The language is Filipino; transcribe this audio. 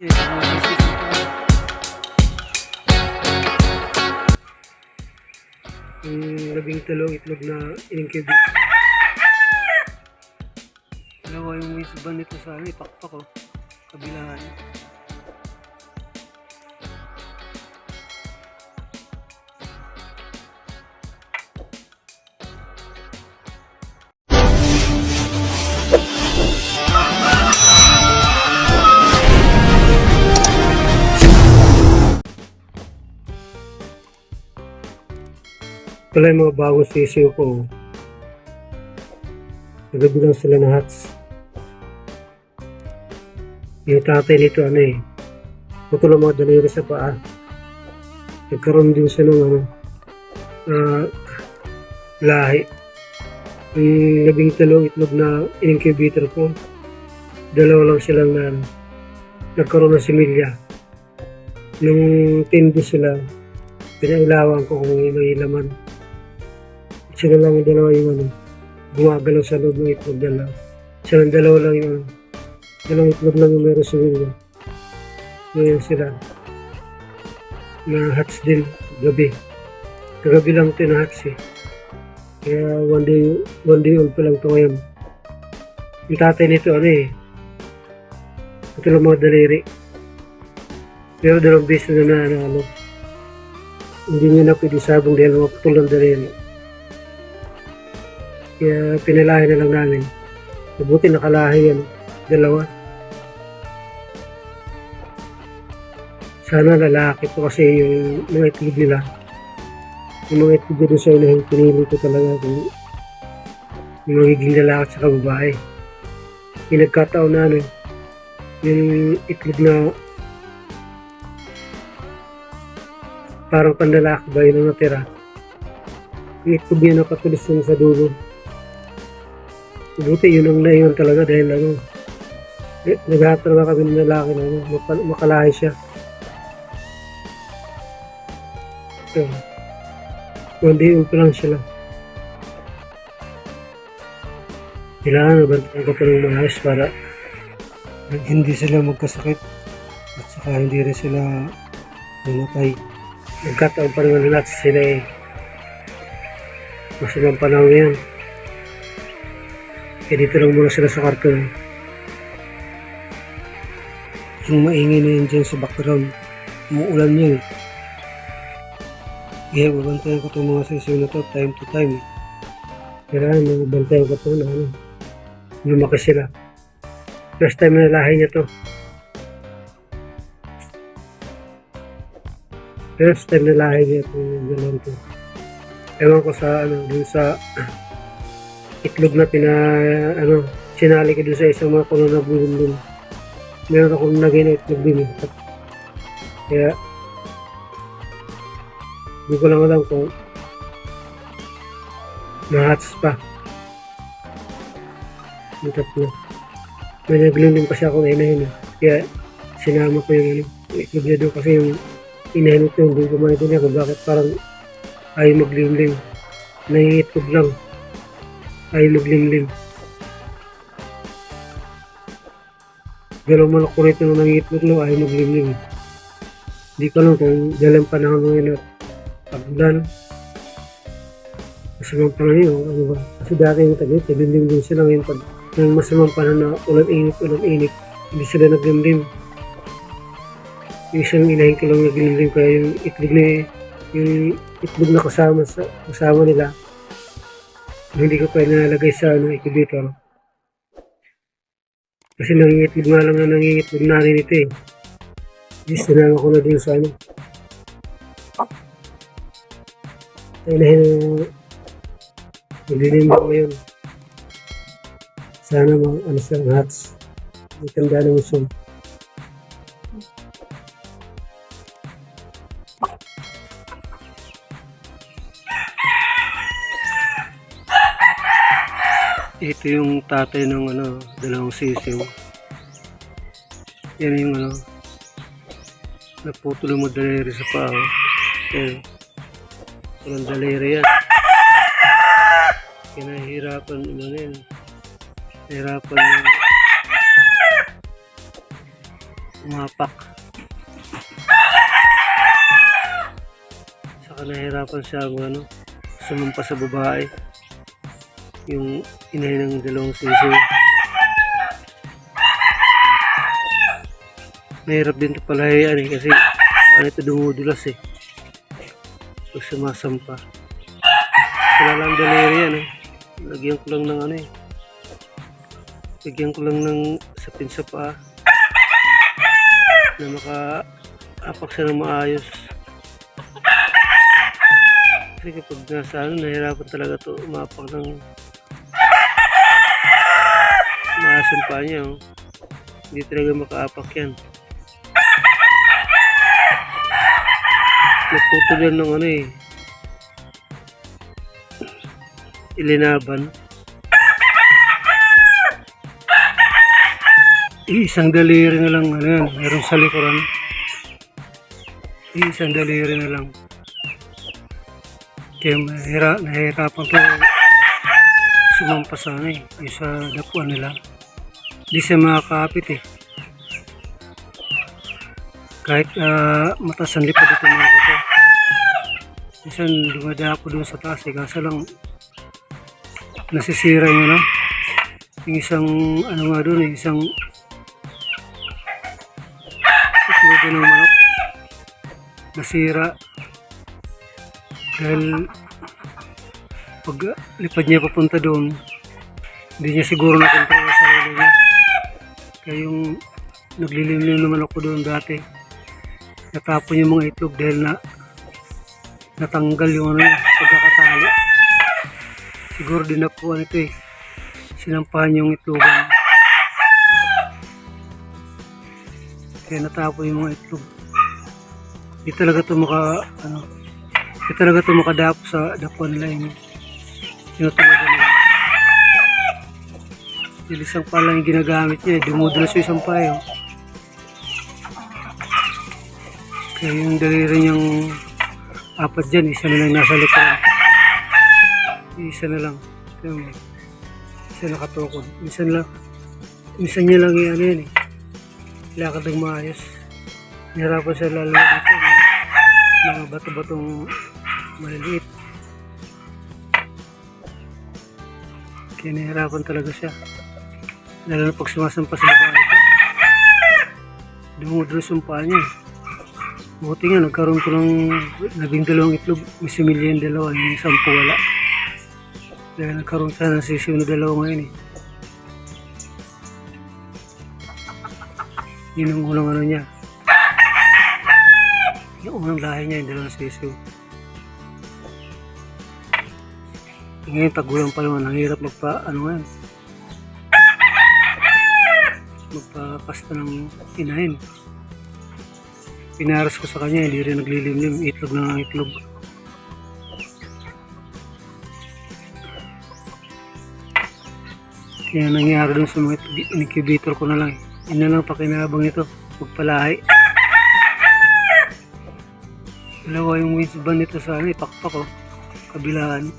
Yung labing talong itlog na incubate. Dalawa yung wisban nito sa ano, ipakpak ko. Kabilaan. Pala yung mga bagong sisiyo ko. Nagabilang sila ng hats. Yung tatay nito ano eh. Putol ang mga daliri sa paa. Nagkaroon din siya ng ano. ah, lahi. Yung labing talong itlog na incubator ko. Dalawa lang silang na ano, nagkaroon ng similya. Nung tindi sila, pinailawan ko kung may laman. Sila lang yung dalawa yung ano, gumagalaw sa loob ng itlog dalawa. Sila dalawa lang yung ano, dalawang itlog lang yung meron sa window. Ngayon sila, na hats din, gabi. Kagabi lang ito na hats eh. Kaya one day, one day old pa lang ito ngayon. Yung tatay nito ano eh, ito lang mga daliri. Pero dalawang beses na na ano, ano, hindi niya na pwede sabong dahil mga putol ng daliri. Kaya pinalahi na lang namin. Mabuti nakalahi yan. Dalawa. Sana lalaki po kasi yung mga itlog nila. Yung mga itlog doon sa unahin, pinili ko talaga kung yung magiging lalaki at saka babae. Yung nagkataon na ano, yung itlog na parang panlalaki ba yun ang natira. Yung itlog niya nakatulis yun sa dulo. Buti yun ang naiwan talaga dahil ano, eh, naghahat talaga kami ng lalaki na ano, makalahi siya. So, one day old pa lang sila. Kailangan nabantayan ko pa ng maayos para hindi sila magkasakit at saka hindi rin sila mamatay. Nagkataon pa naman natin sila eh. Masamang panahon yan. Kaya dito lang muna sila sa karton. Yung maingay na yun dyan sa background. Umuulan yun. eh. Kaya babantayan ko itong mga sisiyo na to time to time. eh. Kailangan mabantayan ko ito na ano. Lumaki sila. First time na lahi niya to. First time na lahi niya itong gano'n to. Ewan ko sa ano, dun sa itlog na pina, ano, sinali ko dun sa isang mga kuno na bulong. Meron akong nagay na itlog din. Kaya, hindi ko lang alam kung na-hats pa. Yung tatlo. May naglundong kasi ako inahin. Kaya, sinama ko yung ano, itlog niya doon kasi yung inahin ito, hindi ko maintindihan kung bakit parang ayaw maglimlim. Nangingitlog lang. Dalawang manok ko rito nung nangingitlog lang, ayaw maglimlim. Hindi ko alam kung dalang panahon ngayon at pagbulan. Masamang panahon yun, ano ba? Kasi dati yung tagit, naglimlim din sila ngayon pag yung masamang panahon na ulan init, ulan init, hindi sila naglimlim. Yung isang inahin ko lang naglimlim kaya yung itlog na yung itlog na kasama sa kasama nila hindi ko pa nilalagay sa ano, incubator. Kasi nangingitlog nga lang na nangingitlog natin ito eh. Hindi sinama ko na din sa ano. Inahin Nililim mo ngayon. Sana mga ano siya, hats. May tanda naman Ito yung tatay ng ano, dalawang sisiw. Yan yung ano, naputol mo daliri sa paa. Yan. Walang daliri yan. Kinahirapan mo na yan. Hirapan mo. tumapak. Saka nahirapan siya ano, sumampa sa babae. Yung inay ng dalawang sisiw. Mahirap din ito palahiyan eh kasi ano ito dumudulas eh. Pag sumasampa. Wala lang daliri yan eh. Lagyan ko lang ng ano eh. Lagyan ko lang ng sapin sa paa. Na maka-apak siya ng maayos. Kasi kapag nasa ano, nahirapan talaga to umapak ng maayos yung paa niya oh. Hindi talaga makaapak yan. Naputol yan ng ano eh. Ilinaban. Isang daliri na lang, ano yan, meron sa likuran. Isang daliri na lang. Kaya mahira, nahihirapan ko sumampa sa ano eh, yung sa dapuan nila. Hindi siya makakapit eh. Kahit uh, mataas ang lipad ito mga ko Minsan dumadapo doon sa taas eh, kaso lang nasisira yung ano, yung isang ano nga doon eh, isang itlog ng manok. Nasira. Dahil pag lipad niya papunta doon hindi niya siguro nakontrol kaya yung naglilimlim naman ako doon dati. Natapon yung mga itlog dahil na natanggal yung ano pagkakatali. Siguro din nakuha nito eh. Sinampahan yung itlogan. Kaya natapon yung mga itlog. Di talaga to maka ano di talaga to makadapo sa dapuan yung tinutulugan nila yung isang pala yung ginagamit niya eh. dumudulas yung isang payo. Kaya yung daliri niyang apat dyan isa na lang nasa likuran isa na lang. Mo. isa nakatukod. Minsan lang minsan niya lang yung ano yan eh. Lakad ng maayos. Nahirapan siya lalo na dito may mga bato-batong maliliit. Kaya nahirapan talaga siya lalo na pag sumasampa sa babae ito. Dumudros yung paa niya. Buti nga nagkaroon ko ng labing dalawang itlog. May similya yung dalawa yung sampu wala. Kaya nagkaroon siya ng sisiw na dalawa ngayon eh. Yun ang unang ano niya. Yung unang lahi niya yung dalawang sisiw. Ngayon tagulang pa naman. Ang hirap magpa ano nga yan magpapasta ng inahin. Pinaras ko sa kanya hindi rin naglilimlim itlog na ng itlog. Kaya nangyari dun sa mga incubator ko na lang. Yun na lang pakinabang nito magpalahi. Dalawa yung wings band nito sa ano ipakpak ko kabilaan